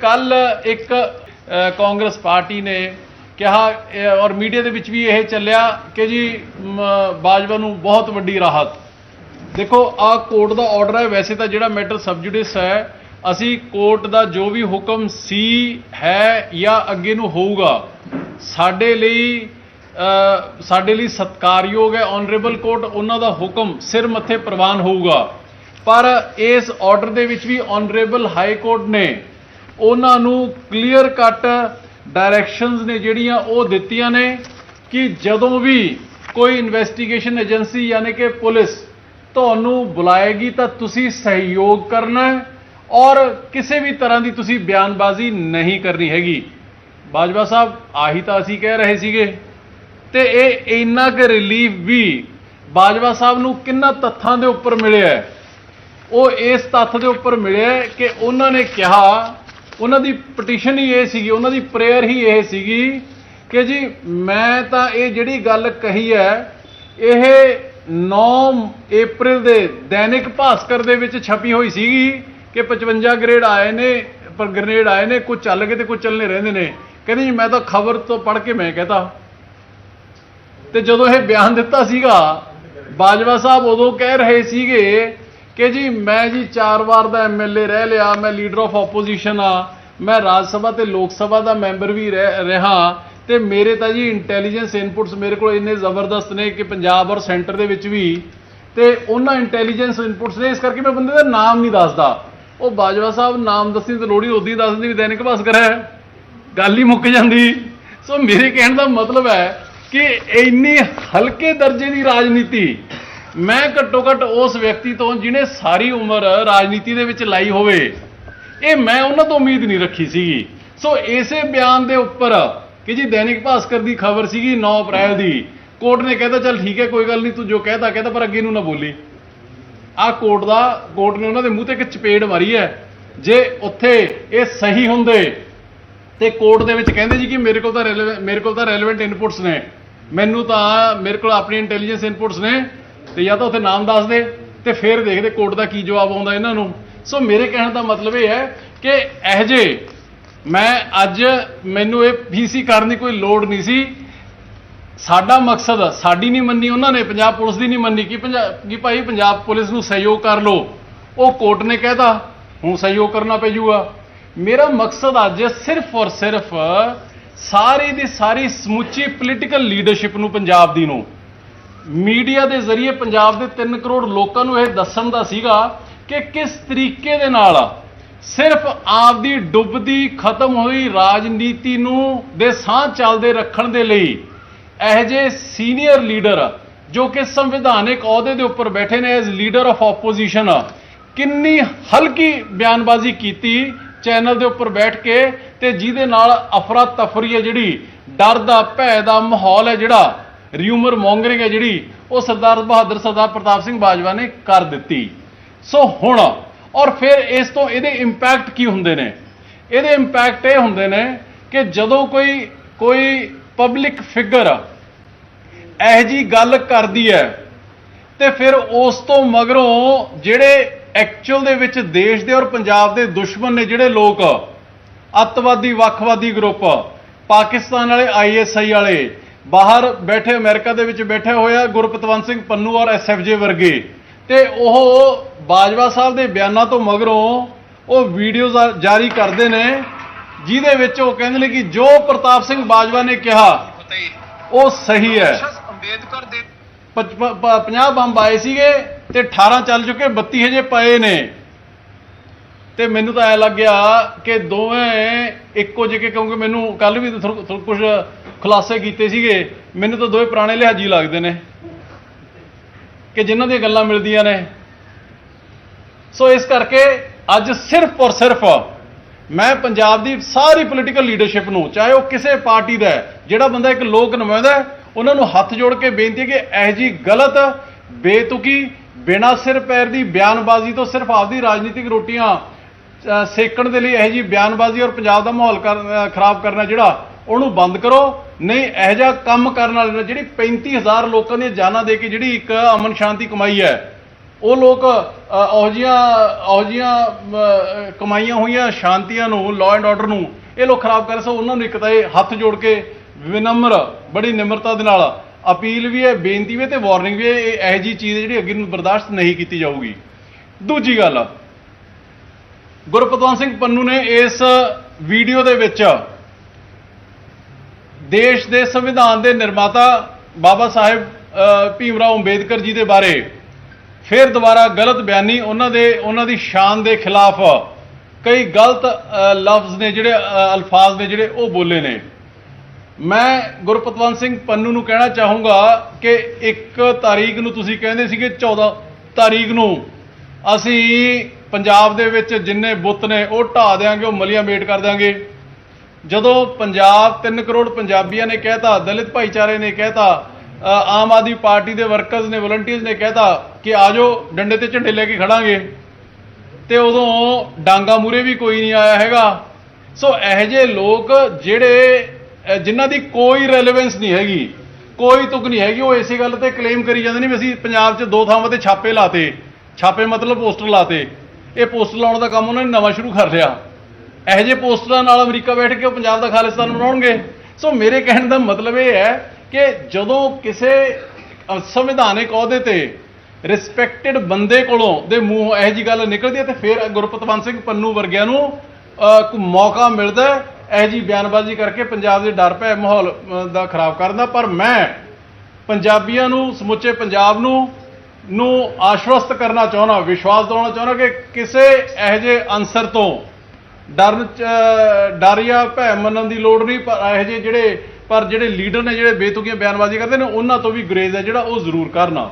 ਕੱਲ ਇੱਕ ਕਾਂਗਰਸ ਪਾਰਟੀ ਨੇ ਕਿਹਾ ਔਰ ਮੀਡੀਆ ਦੇ ਵਿੱਚ ਵੀ ਇਹ ਚੱਲਿਆ ਕਿ ਜੀ ਬਾਜਵਾ ਨੂੰ ਬਹੁਤ ਵੱਡੀ ਰਾਹਤ। ਦੇਖੋ ਆ ਕੋਰਟ ਦਾ ਆਰਡਰ ਹੈ। ਵੈਸੇ ਤਾਂ ਜਿਹੜਾ ਮੈਟਰ ਸਬਜੂਡਿਸ ਹੈ, ਅਸੀਂ ਕੋਰਟ ਦਾ ਜੋ ਵੀ ਹੁਕਮ ਸੀ, ਹੈ ਜਾਂ ਅੱਗੇ ਨੂੰ ਹੋਊਗਾ, ਸਾਡੇ ਲਈ ਸਾਡੇ ਲਈ ਸਤਿਕਾਰਯੋਗ ਹੈ। ਆਨਰੇਬਲ ਕੋਰਟ ਉਹਨਾਂ ਦਾ ਹੁਕਮ ਸਿਰ ਮੱਥੇ ਪ੍ਰਵਾਨ ਹੋਊਗਾ। ਪਰ ਇਸ ਆਰਡਰ ਦੇ ਵਿੱਚ ਵੀ ਆਨਰੇਬਲ ਹਾਈ ਕੋਰਟ ਨੇ ਉਹਨਾਂ ਨੂੰ ਕਲੀਅਰ ਕੱਟ ਡਾਇਰੈਕਸ਼ਨਸ ਨੇ ਜਿਹੜੀਆਂ ਉਹ ਦਿੱਤੀਆਂ ਨੇ ਕਿ ਜਦੋਂ ਵੀ ਕੋਈ ਇਨਵੈਸਟੀਗੇਸ਼ਨ ਏਜੰਸੀ ਯਾਨੀ ਕਿ ਪੁਲਿਸ ਤੁਹਾਨੂੰ ਬੁਲਾਏਗੀ ਤਾਂ ਤੁਸੀਂ ਸਹਿਯੋਗ ਕਰਨਾ ਔਰ ਕਿਸੇ ਵੀ ਤਰ੍ਹਾਂ ਦੀ ਤੁਸੀਂ ਬਿਆਨਬਾਜ਼ੀ ਨਹੀਂ ਕਰਨੀ ਹੈਗੀ। ਬਾਜਵਾ ਸਾਹਿਬ, ਆਹੀ ਤਾਂ ਅਸੀਂ ਕਹਿ ਰਹੇ ਸੀਗੇ। ਤੇ ਇਹ ਇੰਨਾ ਕੁ ਰਿਲੀਫ ਵੀ ਬਾਜਵਾ ਸਾਹਿਬ ਨੂੰ ਕਿੰਨਾ ਤੱਥਾਂ ਦੇ ਉੱਪਰ ਮਿਲਿਆ ਉਹ ਇਸ ਤੱਥ ਦੇ ਉੱਪਰ ਮਿਲਿਆ ਕਿ ਉਹਨਾਂ ਨੇ ਕਿਹਾ ਉਹਨਾਂ ਦੀ ਪਟੀਸ਼ਨ ਹੀ ਇਹ ਸੀਗੀ, ਉਹਨਾਂ ਦੀ ਪ੍ਰੇਅਰ ਹੀ ਇਹ ਸੀਗੀ ਕਿ ਜੀ ਮੈਂ ਤਾਂ ਇਹ ਜਿਹੜੀ ਗੱਲ ਕਹੀ ਹੈ, ਇਹ 9 April ਦੇ ਦੈਨਿਕ ਭਾਸਕਰ ਦੇ ਵਿੱਚ ਛਪੀ ਹੋਈ ਸੀਗੀ ਕਿ 55 ਗ੍ਰੇਡ ਆਏ ਨੇ, ਪਰ ਗ੍ਰੇਡ ਆਏ ਨੇ ਕੁਝ ਚੱਲ ਗਏ ਤੇ ਕੁਝ ਚੱਲਨੇ ਰਹਿੰਦੇ ਨੇ। ਕਹਿੰਦੇ ਜੀ ਮੈਂ ਤਾਂ ਖਬਰ ਤੋਂ ਪੜ੍ਹ ਕੇ ਮੈਂ ਕਹਤਾ। ਤੇ ਜਦੋਂ ਇਹ ਬਿਆਨ ਦਿੱਤਾ ਸੀਗਾ, ਬਾਜਵਾ ਸਾਹਿਬ ਉਦੋਂ ਕਹਿ ਰਹੇ ਸੀਗੇ ਕਿ ਜੀ ਮੈਂ ਜੀ ਚਾਰ ਵਾਰ ਦਾ ਐਮਐਲਏ ਰਹਿ ਲਿਆ, ਮੈਂ ਲੀਡਰ ਆਫ ਆਪੋਜੀਸ਼ਨ ਆ ਮੈਂ ਰਾਜ ਸਭਾ ਤੇ ਲੋਕ ਸਭਾ ਦਾ ਮੈਂਬਰ ਵੀ ਰਹਿ- ਰਿਹਾ ਤੇ ਮੇਰੇ ਤਾਂ ਜੀ ਇੰਟੈਲੀਜੈਂਸ ਇਨਪੁਟਸ ਮੇਰੇ ਕੋਲ ਇੰਨੇ ਜ਼ਬਰਦਸਤ ਨੇ ਕਿ ਪੰਜਾਬ ਔਰ ਸੈਂਟਰ ਦੇ ਵਿੱਚ ਵੀ ਤੇ ਉਹਨਾਂ ਇੰਟੈਲੀਜੈਂਸ ਇਨਪੁਟਸ ਨੇ, ਇਸ ਕਰਕੇ ਮੈਂ ਬੰਦੇ ਦਾ ਨਾਮ ਨਹੀਂ ਦੱਸਦਾ। ਉਹ ਬਾਜਵਾ ਸਾਹਿਬ ਨਾਮ ਦੱਸਣ ਦੀ ਲੋੜ ਹੀ ਉਦੀ ਦੱਸ ਵੀ ਦੈਨਿਕ ਭਾਸਕਰ ਹੈ। ਗੱਲ ਹੀ ਮੁੱਕ ਜਾਂਦੀ। ਸੋ ਮੇਰੇ ਕਹਿਣ ਦਾ ਮਤਲਬ ਹੈ ਕਿ ਇੰਨੀ ਹਲਕੇ ਦਰਜੇ ਦੀ ਰਾਜਨੀਤੀ ਮੈਂ ਘੱਟੋ ਘੱਟ ਉਸ ਵਿਅਕਤੀ ਤੋਂ ਜਿਹਨੇ ਸਾਰੀ ਉਮਰ ਰਾਜਨੀਤੀ ਦੇ ਵਿੱਚ ਲਾਈ ਹੋਵੇ, ਇਹ ਮੈਂ ਉਹਨਾਂ ਤੋਂ ਉਮੀਦ ਨਹੀਂ ਰੱਖੀ ਸੀਗੀ। ਸੋ ਇਸੇ ਬਿਆਨ ਦੇ ਉੱਪਰ ਕਿ ਜੀ ਦੈਨਿਕ ਭਾਸਕਰ ਦੀ ਖਬਰ ਸੀਗੀ 9 ਅਪ੍ਰੈਲ ਦੀ, ਕੋਰਟ ਨੇ ਕਹਿਤਾ, ਚੱਲ ਠੀਕ ਹੈ, ਕੋਈ ਗੱਲ ਨਹੀਂ, ਤੂੰ ਜੋ ਕਹਿਤਾ ਕਹਿਤਾ, ਪਰ ਅੱਗੇ ਨੂੰ ਨਾ ਬੋਲੀ। ਆ ਕੋਰਟ ਦਾ, ਕੋਰਟ ਨੇ ਉਹਨਾਂ ਦੇ ਮੂੰਹ ਤੇ ਇੱਕ ਚਪੇੜ ਮਾਰੀ ਹੈ। ਜੇ ਉੱਥੇ ਇਹ ਸਹੀ ਹੁੰਦੇ, ਤੇ ਕੋਰਟ ਦੇ ਵਿੱਚ ਕਹਿੰਦੇ ਜੀ ਕਿ ਮੇਰੇ ਕੋਲ ਤਾਂ ਰੈਲੇਵੈਂਟ ਮੇਰੇ ਕੋਲ ਤਾਂ ਰੈਲੇਵੈਂਟ ਇਨਪੁਟਸ ਨੇ। ਮੈਨੂੰ ਤਾਂ ਮੇਰੇ ਕੋਲ ਆਪਣੀ ਇੰਟੈਲੀਜੈਂਸ ਇਨਪੁਟਸ ਨੇ। ਤੇ ਜਾਂ ਤਾਂ ਉੱਥੇ ਨਾਮ ਦੱਸ ਦੇ ਤੇ ਫਿਰ ਦੇਖਦੇ ਕੋਰਟ ਦਾ ਕੀ ਜਵਾਬ ਆਉਂਦਾ ਇਹਨਾਂ ਨੂੰ। ਸੋ ਮੇਰੇ ਕਹਿਣ ਦਾ ਮਤਲਬ ਇਹ ਹੈ ਕਿ ਇਹ ਜੇ ਮੈਂ ਅੱਜ ਮੈਨੂੰ ਇਹ ਪੀਸੀ ਕਰਨ ਦੀ ਕੋਈ ਲੋੜ ਨਹੀਂ ਸੀ, ਸਾਡਾ ਮਕਸਦ, ਸਾਡੀ ਨਹੀਂ ਮੰਨੀ ਉਹਨਾਂ ਨੇ, ਪੰਜਾਬ ਪੁਲਿਸ ਦੀ ਨਹੀਂ ਮੰਨੀ ਕਿ ਪੰਜਾਬ ਕਿ ਭਾਈ ਪੰਜਾਬ ਪੁਲਿਸ ਨੂੰ ਸਹਿਯੋਗ ਕਰ ਲਓ। ਉਹ ਕੋਰਟ ਨੇ ਕਹਿਤਾ, ਹੁਣ ਸਹਿਯੋਗ ਕਰਨਾ ਪੈ ਜੂਗਾ। ਮੇਰਾ ਮਕਸਦ ਅੱਜ ਸਿਰਫ ਔਰ ਸਿਰਫ ਸਾਰੀ ਦੀ ਸਾਰੀ ਸਮੁੱਚੀ ਪੋਲੀਟੀਕਲ ਲੀਡਰਸ਼ਿਪ ਨੂੰ ਪੰਜਾਬ ਦੀ ਨੂੰ। ਮੀਡੀਆ ਦੇ ਜ਼ਰੀਏ ਪੰਜਾਬ ਦੇ 3 ਕਰੋੜ ਲੋਕਾਂ ਨੂੰ ਇਹ ਦੱਸਣ ਦਾ ਸੀਗਾ ਕਿ ਕਿਸ ਤਰੀਕੇ ਦੇ ਨਾਲ ਸਿਰਫ ਆਪਦੀ ਡੁੱਬਦੀ ਖਤਮ ਹੋਈ ਰਾਜਨੀਤੀ ਨੂੰ ਦੇ ਸਾਹ ਚੱਲਦੇ ਰੱਖਣ ਦੇ ਲਈ ਇਹ ਜੇ ਸੀਨੀਅਰ ਲੀਡਰ ਜੋ ਕਿ ਸੰਵਿਧਾਨਿਕ ਅਹੁਦੇ ਦੇ ਉੱਪਰ ਬੈਠੇ ਨੇ ਐਜ਼ ਲੀਡਰ ਆਫ ਆਪੋਜੀਸ਼ਨ ਕਿੰਨੀ ਹਲਕੀ ਬਿਆਨਬਾਜ਼ੀ ਕੀਤੀ ਚੈਨਲ ਦੇ ਉੱਪਰ ਬੈਠ ਕੇ ਤੇ ਜਿਹਦੇ ਨਾਲ ਅਫਰਾ ਤਫਰੀ ਹੈ ਜਿਹੜੀ, ਡਰ ਦਾ, ਭੈ ਦਾ ਮਾਹੌਲ ਹੈ ਜਿਹੜਾ ਰਿਊਮਰ ਮੌਂਗਰਿੰਗ ਹੈ ਜਿਹੜੀ, ਉਹ ਸਰਦਾਰ ਬਹਾਦਰ ਸਰਦਾਰ ਪ੍ਰਤਾਪ ਸਿੰਘ ਬਾਜਵਾ ਨੇ ਕਰ ਦਿੱਤੀ। ਸੋ ਹੁਣ, ਔਰ ਫਿਰ ਇਸ ਤੋਂ ਇਹਦੇ ਇੰਪੈਕਟ ਕੀ ਹੁੰਦੇ ਨੇ? ਇਹਦੇ ਇੰਪੈਕਟ ਇਹ ਹੁੰਦੇ ਨੇ ਕਿ ਜਦੋਂ ਕੋਈ ਕੋਈ ਪਬਲਿਕ ਫਿਗਰ ਇਹ ਜੀ ਗੱਲ ਕਰਦੀ ਹੈ, ਤੇ ਫਿਰ ਉਸ ਤੋਂ ਮਗਰੋਂ ਜਿਹੜੇ ਐਕਚੁਅਲ ਦੇ ਵਿੱਚ ਦੇਸ਼ ਦੇ ਔਰ ਪੰਜਾਬ ਦੇ ਦੁਸ਼ਮਣ ਨੇ ਜਿਹੜੇ ਲੋਕ, ਅੱਤਵਾਦੀ, ਵੱਖਵਾਦੀ ਗਰੁੱਪ ਪਾਕਿਸਤਾਨ ਵਾਲੇ ਆਈਐਸਆਈ ਵਾਲੇ ਬਾਹਰ ਬੈਠੇ ਅਮਰੀਕਾ ਦੇ ਵਿੱਚ ਬੈਠੇ ਹੋਏ ਆ ਗੁਰਪਤਵੰਤ ਸਿੰਘ ਪੰਨੂ ਔਰ ਐਸਐਫਜੇ ਵਰਗੇ। ਤੇ ਉਹ ਬਾਜਵਾ ਸਾਹਿਬ ਦੇ ਬਿਆਨਾਂ ਤੋਂ ਮਗਰੋਂ ਉਹ ਵੀਡੀਓ ਜਾਰੀ ਕਰਦੇ ਨੇ ਜਿਹਦੇ ਵਿੱਚ ਉਹ ਕਹਿੰਦੇ ਨੇ ਕਿ ਜੋ ਪ੍ਰਤਾਪ ਸਿੰਘ ਬਾਜਵਾ ਨੇ ਕਿਹਾ ਉਹ ਸਹੀ ਹੈ। ਅੰਬੇਦਕਰ ਦੇ 50 ਬੰਬ ਆਏ ਸੀਗੇ ਤੇ 18 ਚੱਲ ਚੁੱਕੇ 32 ਹਜੇ ਪਏ ਨੇ। ਤੇ ਮੈਨੂੰ ਤਾਂ ਐ ਲੱਗਿਆ ਕਿ ਦੋਵੇਂ ਇੱਕੋ ਜਿਹੇ ਕਿਉਂਕਿ ਮੈਨੂੰ ਕੱਲ ਵੀ ਕੁਝ ਖੁਲਾਸੇ ਕੀਤੇ ਸੀਗੇ, ਮੈਨੂੰ ਤਾਂ ਦੋਵੇਂ ਪੁਰਾਣੇ ਲਿਹਾਜੀ ਲੱਗਦੇ ਨੇ, ਕਿ ਜਿਨ੍ਹਾਂ ਦੀਆਂ ਗੱਲਾਂ ਮਿਲਦੀਆਂ ਨੇ। ਸੋ ਇਸ ਕਰਕੇ ਅੱਜ ਸਿਰਫ ਔਰ ਸਿਰਫ ਮੈਂ ਪੰਜਾਬ ਦੀ ਸਾਰੀ ਪੋਲੀਟੀਕਲ ਲੀਡਰਸ਼ਿਪ ਨੂੰ, ਚਾਹੇ ਉਹ ਕਿਸੇ ਪਾਰਟੀ ਦਾ ਜਿਹੜਾ ਬੰਦਾ ਇੱਕ ਲੋਕ ਨੁਮਾਇੰਦਾ ਉਹਨਾਂ ਨੂੰ ਹੱਥ ਜੋੜ ਕੇ ਬੇਨਤੀ ਹੈ ਕਿ ਇਹ ਜੀ ਗਲਤ, ਬੇਤੁਕੀ, ਬਿਨਾਂ ਸਿਰ ਪੈਰ ਦੀ ਬਿਆਨਬਾਜ਼ੀ ਤੋਂ ਸਿਰਫ ਆਪਦੀ ਰਾਜਨੀਤਿਕ ਰੋਟੀਆਂ ਸੇਕਣ ਦੇ ਲਈ ਇਹ ਜੀ ਬਿਆਨਬਾਜ਼ੀ ਔਰ ਪੰਜਾਬ ਦਾ ਮਾਹੌਲ ਕਰ- ਖਰਾਬ ਕਰਨਾ ਜਿਹੜਾ ਉਹਨੂੰ ਬੰਦ ਕਰੋ। ਨਹੀਂ ਇਹ ਜਿਹਾ ਕੰਮ ਕਰਨ ਵਾਲੇ ਨੇ ਜਿਹੜੀ 35000 ਲੋਕਾਂ ਦੀਆਂ ਜਾਨਾਂ ਦੇ ਕੇ ਜਿਹੜੀ ਇੱਕ ਅਮਨ ਸ਼ਾਂਤੀ ਕਮਾਈ ਹੈ ਉਹ ਲੋਕ ਅ, ਉਹੋ ਜਿਹੀਆਂ ਉਹੋ ਜਿਹੀਆਂ ਕਮਾਈਆਂ ਹੋਈਆਂ ਸ਼ਾਂਤੀਆਂ ਨੂੰ ਲਾਅ ਐਂਡ ਆਰਡਰ ਨੂੰ ਇਹ ਲੋਕ ਖਰਾਬ ਕਰ ਸੋ ਉਹਨਾਂ ਨੂੰ ਇੱਕ ਤਾਂ ਇਹ ਹੱਥ ਜੋੜ ਕੇ ਵਿਨਮਰ ਬੜੀ ਨਿਮਰਤਾ ਦੇ ਨਾਲ ਅਪੀਲ ਵੀ ਹੈ ਬੇਨਤੀ ਵੀ ਹੈ ਤੇ ਵਾਰਨਿੰਗ ਵੀ ਹੈ ਇਹ ਇਹੋ ਜਿਹੀ ਚੀਜ਼ ਹੈ ਜਿਹੜੀ ਅੱਗੇ ਨੂੰ ਬਰਦਾਸ਼ਤ ਨਹੀਂ ਕੀਤੀ ਜਾਊਗੀ। ਦੂਜੀ ਗੱਲ ਗੁਰਪਤਵੰਤ ਸਿੰਘ ਪੰਨੂ ਨੇ ਇਸ ਵੀਡੀਓ ਦੇ ਵਿੱਚ ਦੇਸ਼ ਦੇ ਸੰਵਿਧਾਨ ਦੇ ਨਿਰਮਾਤਾ ਬਾਬਾ ਸਾਹਿਬ ਅ, ਭੀਮ ਰਾਓ ਅੰਬੇਦਕਰ ਜੀ ਦੇ ਬਾਰੇ ਫਿਰ ਦੁਬਾਰਾ ਗਲਤ ਬਿਆਨੀ ਉਹਨਾਂ ਦੇ ਉਹਨਾਂ ਦੀ ਸ਼ਾਨ ਦੇ ਖਿਲਾਫ ਕਈ ਗਲਤ ਲਫ਼ਜ਼ ਨੇ ਜਿਹੜੇ ਅਲਫਾਜ਼ ਨੇ ਜਿਹੜੇ ਉਹ ਬੋਲੇ ਨੇ। ਮੈਂ ਗੁਰਪਤਵੰਤ ਸਿੰਘ ਪੰਨੂ ਨੂੰ ਕਹਿਣਾ ਚਾਹੂੰਗਾ ਕਿ ਇੱਕ ਤਾਰੀਖ ਨੂੰ ਤੁਸੀਂ ਕਹਿੰਦੇ ਸੀਗੇ 14 ਤਾਰੀਖ ਨੂੰ ਅਸੀਂ ਪੰਜਾਬ ਦੇ ਵਿੱਚ ਜਿੰਨੇ ਬੁੱਤ ਨੇ ਉਹ ਢਾ ਦੇਾਂਗੇ ਉਹ ਮਲੀਆਂ ਮੇਟ ਕਰ ਦਿਆਂਗੇ। ਜਦੋਂ ਪੰਜਾਬ 3 ਕਰੋੜ ਪੰਜਾਬੀਆਂ ਨੇ ਕਹਿਤਾ ਦਲਿਤ ਭਾਈਚਾਰੇ ਨੇ ਕਹਿਤਾ ਅ, ਆਮ ਆਦਮੀ ਪਾਰਟੀ ਦੇ ਵਰਕਰਸ ਨੇ ਵਲੰਟੀਅਰਸ ਨੇ ਕਹਿਤਾ ਕਿ ਆਜੋ ਡੰਡੇ ਤੇ ਝੰਡੇ ਲੈ ਕੇ ਖੜਾਂਗੇ। ਤੇ ਉਦੋਂ ਡਾਂਗਾ ਮੂਰੇ ਵੀ ਕੋਈ ਨਹੀਂ ਆਇਆ ਹੈਗਾ। ਸੋ ਇਹੋ ਜਿਹੇ ਲੋਕ ਜਿਹੜੇ ਜਿਨ੍ਹਾਂ ਦੀ ਕੋਈ ਰੈਲੇਵੈਂਸ ਨਹੀਂ ਹੈਗੀ ਕੋਈ ਤੁਕ ਨਹੀਂ ਹੈਗੀ ਉਹ ਇਸੇ ਗੱਲ ਤੇ ਕਲੇਮ ਕਰੀ ਜਾਂਦੇ ਨੇ ਵੀ ਅਸੀਂ ਪੰਜਾਬ 'ਚ ਦੋ ਥਾਵਾਂ ਤੇ ਛਾਪੇ ਲਾਤੇ। ਛਾਪੇ ਮਤਲਬ ਪੋਸਟਰ ਲਾਤੇ। ਇਹ ਪੋਸਟਰ ਲਾਉਣ ਦਾ ਕੰਮ ਉਹਨਾਂ ਨੇ ਨਵਾਂ ਸ਼ੁਰੂ ਕਰ ਲਿਆ। ਇਹੋ ਜਿਹੇ ਪੋਸਟਰਾਂ ਨਾਲ ਅਮਰੀਕਾ ਬੈਠ ਕੇ ਉਹ ਪੰਜਾਬ ਦਾ ਖਾਲਿਸਤਾਨ ਬਣਾਉਣਗੇ। ਸੋ ਮੇਰੇ ਕਹਿਣ ਦਾ ਮਤਲਬ ਇਹ ਹੈ ਕਿ ਜਦੋਂ ਕਿਸੇ ਸੰਵਿਧਾਨਿਕ ਅਹੁਦੇ ਤੇ ਰਿਸਪੈਕਟਡ ਬੰਦੇ ਕੋਲੋਂ ਦੇ ਮੂੰਹ ਇਹੋ ਜੀ ਗੱਲ ਨਿਕਲਦੀ ਹੈ ਤੇ ਫਿਰ ਗੁਰਪਤਵੰਤ ਸਿੰਘ ਪੰਨੂ ਵਰਗਿਆਂ ਨੂੰ ਅ, ਮੌਕਾ ਮਿਲਦਾ ਹੈ ਇਹੋ ਜੀ ਬਿਆਨਬਾਜ਼ੀ ਕਰਕੇ ਪੰਜਾਬ ਦੇ ਡਰ ਭੈ ਮਾਹੌਲ ਦਾ ਖਰਾਬ ਕਰਨ ਦਾ। ਪਰ ਮੈਂ ਪੰਜਾਬੀਆਂ ਨੂੰ ਸਮੁੱਚੇ ਪੰਜਾਬ ਨੂੰ ਨੂੰ ਆਸ਼ਵਸਤ ਕਰਨਾ ਚਾਹੁੰਦਾ, ਵਿਸ਼ਵਾਸ ਦਿਵਾਉਣਾ ਚਾਹੁੰਦਾ ਕਿ ਕਿਸੇ ਇਹੋ ਜਿਹੇ ਅਨਸਰ ਤੋਂ ਡਰਨ ਚ ਡਰ ਜਾਂ ਭੈ ਮੰਨਣ ਦੀ ਲੋੜ ਨਹੀਂ, ਪਰ ਇਹੋ ਜਿਹੇ ਜਿਹੜੇ, ਪਰ ਜਿਹੜੇ ਲੀਡਰ ਨੇ ਜਿਹੜੇ ਬੇਤੁਕੀਆਂ ਬਿਆਨਬਾਜ਼ੀ ਕਰਦੇ ਨੇ, ਉਹਨਾਂ ਤੋਂ ਵੀ ਗੁਰੇਜ਼ ਹੈ ਜਿਹੜਾ ਉਹ ਜ਼ਰੂਰ ਕਰਨਾ।